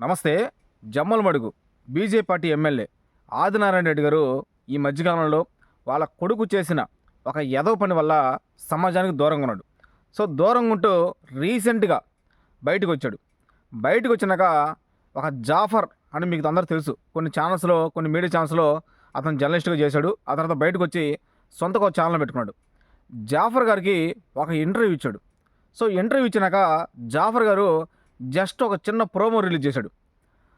నమస్తే Jammalamadugu BJP party MLA Adinarayana Reddy garu ఈ మధ్యకాలంలో వాళ్ళ కొడుకు చేసిన ఒక ఎదవ పని వల్ల సమాజానికి దూరంగా ఉన్నాడు. సో దూరంగా ఉంటూ రీసెంట్గా బయటకు వచ్చాడు. బయటకు వచ్చినాక ఒక జాఫర్ అని మీకు అందరూ తెలుసు. కొన్ని ఛానల్స్లో కొన్ని మీడియా ఛానల్స్లో అతను జర్నలిస్ట్గా చేశాడు. ఆ తర్వాత బయటకు వచ్చి సొంతగా ఒక ఛానల్ పెట్టుకున్నాడు. జాఫర్ గారికి ఒక ఇంటర్వ్యూ ఇచ్చాడు. సో ఇంటర్వ్యూ ఇచ్చినాక జాఫర్ గారు జస్ట్ ఒక చిన్న ప్రోమో రిలీజ్ చేశాడు.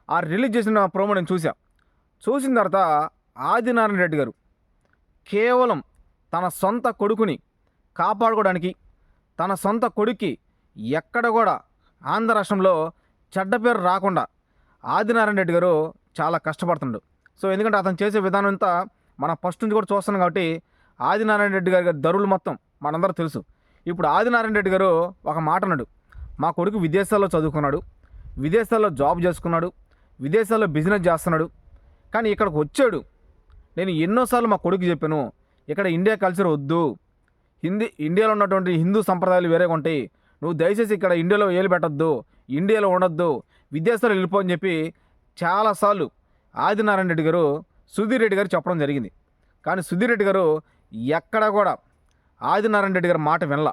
ఆ రిలీజ్ చేసిన ప్రోమో నేను చూసా చూసిన తర్వాత ఆదినారాయణ రెడ్డి గారు కేవలం తన సొంత కొడుకుని కాపాడుకోవడానికి తన సొంత కొడుక్కి ఎక్కడ కూడా ఆంధ్ర రాష్ట్రంలో చెడ్డ పేరు రాకుండా ఆదినారాయణ రెడ్డి గారు చాలా కష్టపడుతుండు. సో ఎందుకంటే అతను చేసే విధానం అంతా మనం ఫస్ట్ నుంచి కూడా చూస్తున్నాం కాబట్టి ఆదినారాయణ రెడ్డి గారి ధరువులు మొత్తం మనందరూ తెలుసు. ఇప్పుడు ఆదినారాయణ రెడ్డి గారు ఒక మాట అన్నాడు. మా కొడుకు విదేశాల్లో చదువుకున్నాడు విదేశాల్లో జాబ్ చేసుకున్నాడు విదేశాల్లో బిజినెస్ చేస్తున్నాడు. కానీ ఇక్కడికి వచ్చాడు. నేను ఎన్నోసార్లు మా కొడుకు చెప్పాను ఇక్కడ ఇండియా కల్చర్ వద్దు. హిందీ ఇండియాలో ఉన్నటువంటి హిందూ సంప్రదాయాలు వేరేగా ఉంటాయి. నువ్వు దయచేసి ఇక్కడ ఇండియాలో ఏలు పెట్టద్దు ఇండియాలో ఉండొద్దు విదేశాలు వెళ్ళిపో అని చెప్పి చాలాసార్లు ఆదినారాయణ రెడ్డి గారు సుధీర్ రెడ్డి గారు చెప్పడం జరిగింది. కానీ సుధీర్ రెడ్డి గారు ఎక్కడ కూడా ఆదినారాయణ రెడ్డి గారి మాట వినలా.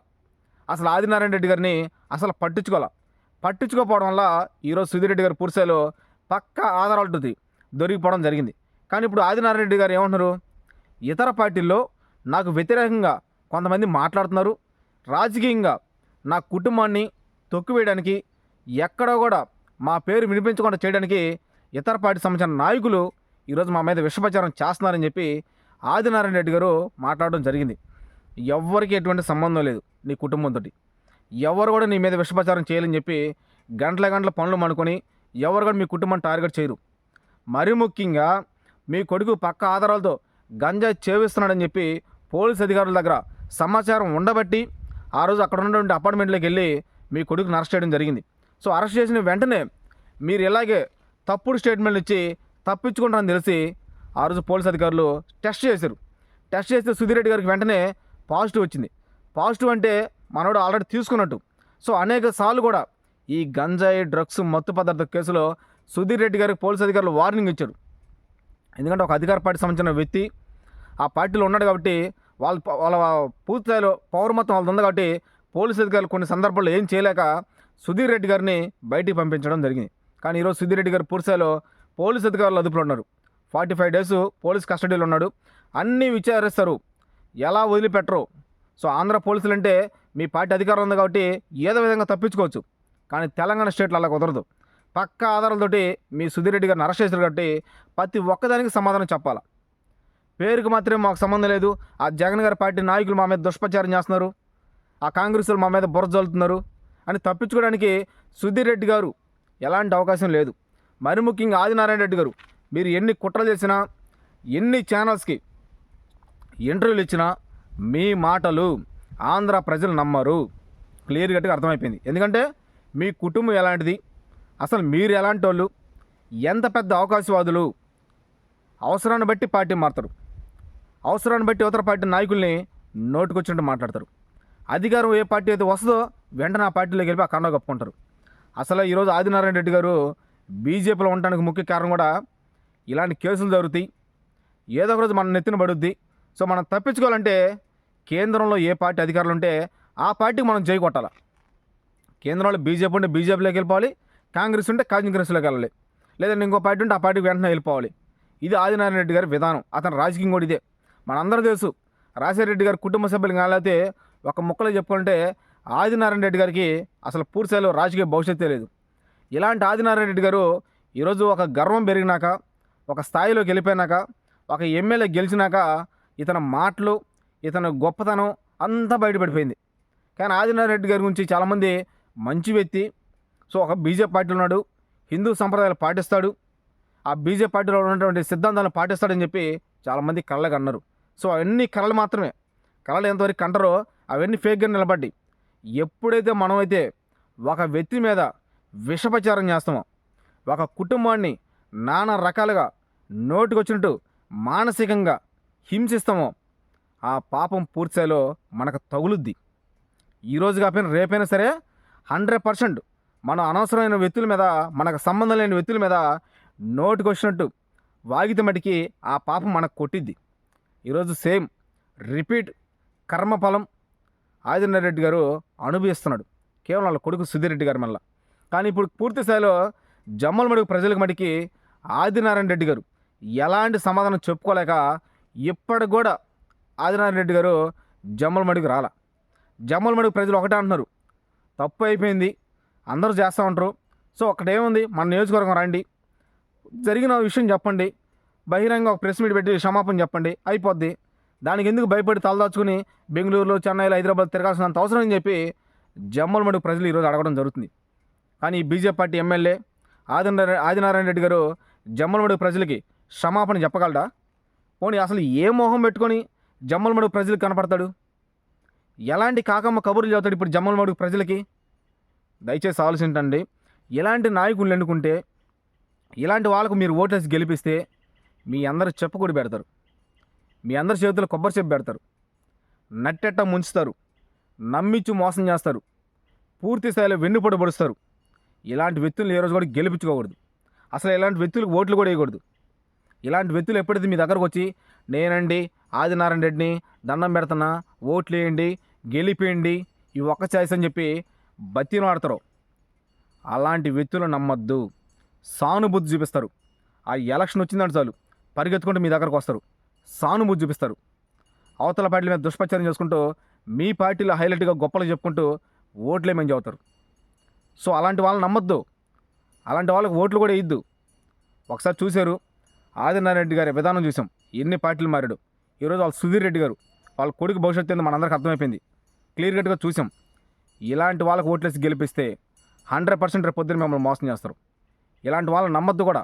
అసలు ఆదినారాయణ రెడ్డి గారిని అసలు పట్టించుకోవాలి. పట్టించుకోకపోవడం వల్ల ఈరోజు సుధీర్ రెడ్డి గారి పూర్సేలో పక్క ఆధారాలు దొరికిపోవడం జరిగింది. కానీ ఇప్పుడు ఆదినారాయణ రెడ్డి గారు ఏమంటున్నారు? ఇతర పార్టీల్లో నాకు వ్యతిరేకంగా కొంతమంది మాట్లాడుతున్నారు. రాజకీయంగా నా కుటుంబాన్ని తొక్కివేయడానికి ఎక్కడ కూడా మా పేరు వినిపించకుండా చేయడానికి ఇతర పార్టీ సంబంధించిన నాయకులు ఈరోజు మా మీద విషప్రచారం చేస్తున్నారని చెప్పి ఆదినారాయణ రెడ్డి గారు మాట్లాడడం జరిగింది. ఎవ్వరికి ఎటువంటి సంబంధం లేదు నీ కుటుంబంతో ఎవరు కూడా నీ మీద విషప్రచారం చేయాలని చెప్పి గంటల గంటల పనులు మనుకొని ఎవరు కూడా మీ కుటుంబం టార్గెట్ చేయరు. మరీ ముఖ్యంగా మీ కొడుకు పక్క ఆధారాలతో గంజాయి చేవిస్తున్నాడని చెప్పి పోలీస్ అధికారుల దగ్గర సమాచారం ఉండబట్టి ఆ రోజు అక్కడ ఉన్నటువంటి అపార్ట్మెంట్లోకి వెళ్ళి మీ కొడుకుని అరెస్ట్ చేయడం జరిగింది. సో అరెస్ట్ చేసిన వెంటనే మీరు ఇలాగే తప్పుడు స్టేట్మెంట్లు ఇచ్చి తప్పించుకుంటారని తెలిసి ఆ రోజు పోలీస్ అధికారులు టెస్ట్ చేశారు. టెస్ట్ చేస్తే సుధీరెడ్డి గారికి వెంటనే పాజిటివ్ వచ్చింది. పాజిటివ్ అంటే మనోడు ఆల్రెడీ తీసుకున్నట్టు. సో అనేక సార్లు కూడా ఈ గంజాయి డ్రగ్స్ మత్తు పదార్థ కేసులో సుధీర్ రెడ్డి గారికి పోలీస్ అధికారులు వార్నింగ్ ఇచ్చారు. ఎందుకంటే ఒక అధికార పార్టీ సంబంధించిన వ్యక్తి ఆ పార్టీలో ఉన్నాడు కాబట్టి వాళ్ళ వాళ్ళ పూర్తి స్థాయిలో పవర్ మొత్తం వాళ్ళది ఉంది కాబట్టి పోలీస్ అధికారులు కొన్ని సందర్భాల్లో ఏం చేయలేక సుధీర్ రెడ్డి గారిని బయటికి పంపించడం జరిగింది. కానీ ఈరోజు సుధీర్ రెడ్డి గారు పూర్తి పోలీస్ అధికారులు అదుపులో ఉన్నారు. ఫార్టీ ఫైవ్ డేస్ పోలీస్ కస్టడీలో ఉన్నాడు. అన్నీ విచారిస్తారు. ఎలా వదిలిపెట్టరు? సో ఆంధ్ర పోలీసులు అంటే మీ పార్టీ అధికారం ఉంది కాబట్టి ఏదో విధంగా తప్పించుకోవచ్చు. కానీ తెలంగాణ స్టేట్లో అలా కుదరదు. పక్క ఆధారాలతోటి మీ సుధీర్ రెడ్డి గారిని అరెస్ట్ చేశారు కాబట్టి ప్రతి ఒక్కదానికి సమాధానం చెప్పాలి? పేరుకి మాత్రమే మాకు సంబంధం లేదు. ఆ జగన్ గారి పార్టీ నాయకులు మా మీద దుష్ప్రచారం చేస్తున్నారు. ఆ కాంగ్రెస్లు మా మీద బుర్ర జల్లుతున్నారు. అని తప్పించుకోవడానికి సుధీర్ రెడ్డి గారు ఎలాంటి అవకాశం లేదు. మరి ముఖ్యంగా ఆదినారాయణ రెడ్డి గారు మీరు ఎన్ని కుట్రలు చేసినా ఎన్ని ఛానల్స్కి ఇంటర్వ్యూలు ఇచ్చినా మీ మాటలు ఆంధ్ర ప్రజలు నమ్మరు. క్లియర్ కట్గా అర్థమైపోయింది. ఎందుకంటే మీ కుటుంబం ఎలాంటిది? అసలు మీరు ఎలాంటి వాళ్ళు ఎంత పెద్ద అవకాశవాదులు? అవసరాన్ని బట్టి పార్టీ మారుతారు. అవసరాన్ని బట్టి ఇతర పార్టీ నాయకుల్ని నోటుకొచ్చినట్టు మాట్లాడతారు. అధికారం ఏ పార్టీ అయితే వస్తుందో వెంటనే ఆ పార్టీలోకి వెళ్ళి ఆ కండ కప్పుకుంటారు. అసలు ఈరోజు ఆదినారాయణ రెడ్డి గారు బీజేపీలో ఉండడానికి ముఖ్య కారణం కూడా ఇలాంటి కేసులు జరుగుతాయి. ఏదో ఒక రోజు మన నెత్తిన పడుద్ది. సో మనం తప్పించుకోవాలంటే కేంద్రంలో ఏ పార్టీ అధికారులు ఉంటే ఆ పార్టీకి మనం జై కొట్టాలి. కేంద్రంలో బీజేపీ ఉంటే బీజేపీలోకి వెళ్ళిపోవాలి కాంగ్రెస్ ఉంటే కాంగ్రెస్లోకి వెళ్ళాలి. లేదంటే ఇంకో పార్టీ ఉంటే ఆ పార్టీకి వెంటనే వెళ్ళిపోవాలి. ఇది ఆదినారాయణ రెడ్డి గారి విధానం. అతని రాజకీయం కూడా ఇదే. మనందరూ తెలుసు రాజశేఖర రెడ్డి గారి కుటుంబ సభ్యులు కాలేతే ఒక ముక్కలో చెప్పుకుంటే ఆదినారాయణ రెడ్డి గారికి అసలు పూర్తిస్థాయిలో రాజకీయ భవిష్యత్తే లేదు. ఇలాంటి ఆదినారాయణ రెడ్డి గారు ఈరోజు ఒక గర్వం పెరిగినాక ఒక స్థాయిలోకి వెళ్ళిపోయినాక ఒక ఎమ్మెల్యే గెలిచినాక ఇతని మాటలు ఇతని గొప్పతనం అంతా బయటపడిపోయింది. కానీ ఆదినారాయణ రెడ్డి గారి గురించి చాలామంది మంచి వ్యక్తి. సో ఒక బీజేపీ పార్టీలో ఉన్నాడు హిందూ సంప్రదాయాలు పాటిస్తాడు. ఆ బీజేపీ పార్టీలో ఉన్నటువంటి సిద్ధాంతాలను పాటిస్తాడని చెప్పి చాలామంది కళ్ళగా అన్నారు. సో అవన్నీ కళలు మాత్రమే. కళలు ఎంతవరకు కంటారో అవన్నీ ఫేక్గా నిలబడ్డాయి. ఎప్పుడైతే మనమైతే ఒక వ్యక్తి మీద విషపచారం చేస్తామో ఒక కుటుంబాన్ని నానా రకాలుగా నోటికొచ్చినట్టు మానసికంగా హింసిస్తామో. ఆ పాపం పూర్తిస్థాయిలో మనకు తగులుద్ది. ఈరోజు కాకపోయినా రేపైనా సరే హండ్రెడ్ పర్సెంట్ మనం అనవసరమైన వ్యక్తుల మీద మనకు సంబంధం లేని వ్యక్తుల మీద నోటికి వచ్చినట్టు వాగితే మటుకి ఆ పాపం మనకు కొట్టిద్ది. ఈరోజు సేమ్ రిపీట్ కర్మఫలం ఆదినారాయణ రెడ్డి గారు అనుభవిస్తున్నాడు. కేవలం వాళ్ళ కొడుకు సుధీర్ రెడ్డి గారి మళ్ళీ కానీ ఇప్పుడు పూర్తి స్థాయిలో జమ్మలమడుగు ప్రజలకు మటుకి ఆదినారాయణ రెడ్డి గారు ఎలాంటి సమాధానం చెప్పుకోలేక ఇప్పటికి కూడా ఆదినారాయణ రెడ్డి గారు జమ్మలమడుగు రాల. జమ్మలమడుగు ప్రజలు ఒకటే అంటున్నారు. తప్పు అయిపోయింది. అందరూ చేస్తూ ఉంటారు. సో ఒకటేముంది? మన నియోజకవర్గం రండి. జరిగిన విషయం చెప్పండి. బహిరంగ ఒక ప్రెస్ మీట్ పెట్టి క్షమాపణ చెప్పండి. అయిపోద్ది. దానికి ఎందుకు భయపడి తలదాచుకుని బెంగళూరులో చెన్నైలో హైదరాబాద్ తిరగాల్సినంత అవసరం అని చెప్పి జమ్మలమడుగు ప్రజలు ఈరోజు అడగడం జరుగుతుంది. కానీ ఈ BJP party MLA Adinarayana Adinarayana Reddy garu Jammalamadugu ప్రజలకి క్షమాపణ చెప్పగలడా? పోనీ అసలు ఏ మోహం పెట్టుకొని జమ్మలమడుగు ప్రజలకు కనపడతాడు? ఎలాంటి కాకమ్మ కబుర్లు చదువుతాడు ఇప్పుడు జమ్మలమడుగు ప్రజలకి? దయచేసి ఆలోచించండి. ఇలాంటి నాయకులు ఎన్నుకుంటే ఇలాంటి వాళ్ళకు మీరు ఓటేసి గెలిపిస్తే మీ అందరు చెప్పుకొడి పెడతారు. మీ అందరి చేతులు కొబ్బరి చెప్పు పెడతారు. నట్టెట్ట ముంచుతారు. నమ్మించి మోసం చేస్తారు. పూర్తి స్థాయిలో వెన్నుపడి పడుస్తారు. ఇలాంటి వ్యక్తులు ఏ రోజు కూడా గెలిపించుకోకూడదు. అసలు ఇలాంటి వ్యక్తులకు ఓట్లు కూడా వేయకూడదు. ఇలాంటి వ్యక్తులు ఎప్పుడైతే మీ దగ్గరకు వచ్చి నేనండి ఆదినారాయణ రెడ్డిని దండం పెడుతున్నా ఓట్లు వేయండి గెలిపేయండి ఈ ఒక్క ఛాయిస్ అని చెప్పి బతిని ఆడతారు అలాంటి వ్యక్తులు నమ్మద్దు. సానుభూతి చూపిస్తారు. ఆ ఎలక్షన్ వచ్చిందంటే చాలు. పరిగెత్తుకుంటూ మీ దగ్గరకు వస్తారు. సానుభూతి చూపిస్తారు. అవతల పార్టీల మీద దుష్ప్రచారం చేసుకుంటూ మీ పార్టీలో హైలైట్గా గొప్పలు చెప్పుకుంటూ ఓట్లేమని చెబుతారు. సో అలాంటి వాళ్ళని నమ్మొద్దు. అలాంటి వాళ్ళకి ఓట్లు కూడా ఇద్దు ఒకసారి చూశారు. ఆదినారెడ్డి గారి విధానం చూసాం. ఎన్ని పార్టీలు మారాడు. ఈరోజు వాళ్ళ సుధీర్ రెడ్డి గారు వాళ్ళ కొడుకు భవిష్యత్తు ఏందో మనందరికి అర్థమైపోయింది. క్లియర్ కట్గా చూసాం. ఇలాంటి వాళ్ళకి ఓట్లేసి గెలిపిస్తే హండ్రెడ్ పర్సెంట్ రేపు పొద్దున్న మిమ్మల్ని మోసం చేస్తారు. ఇలాంటి వాళ్ళని నమ్మద్దు కూడా.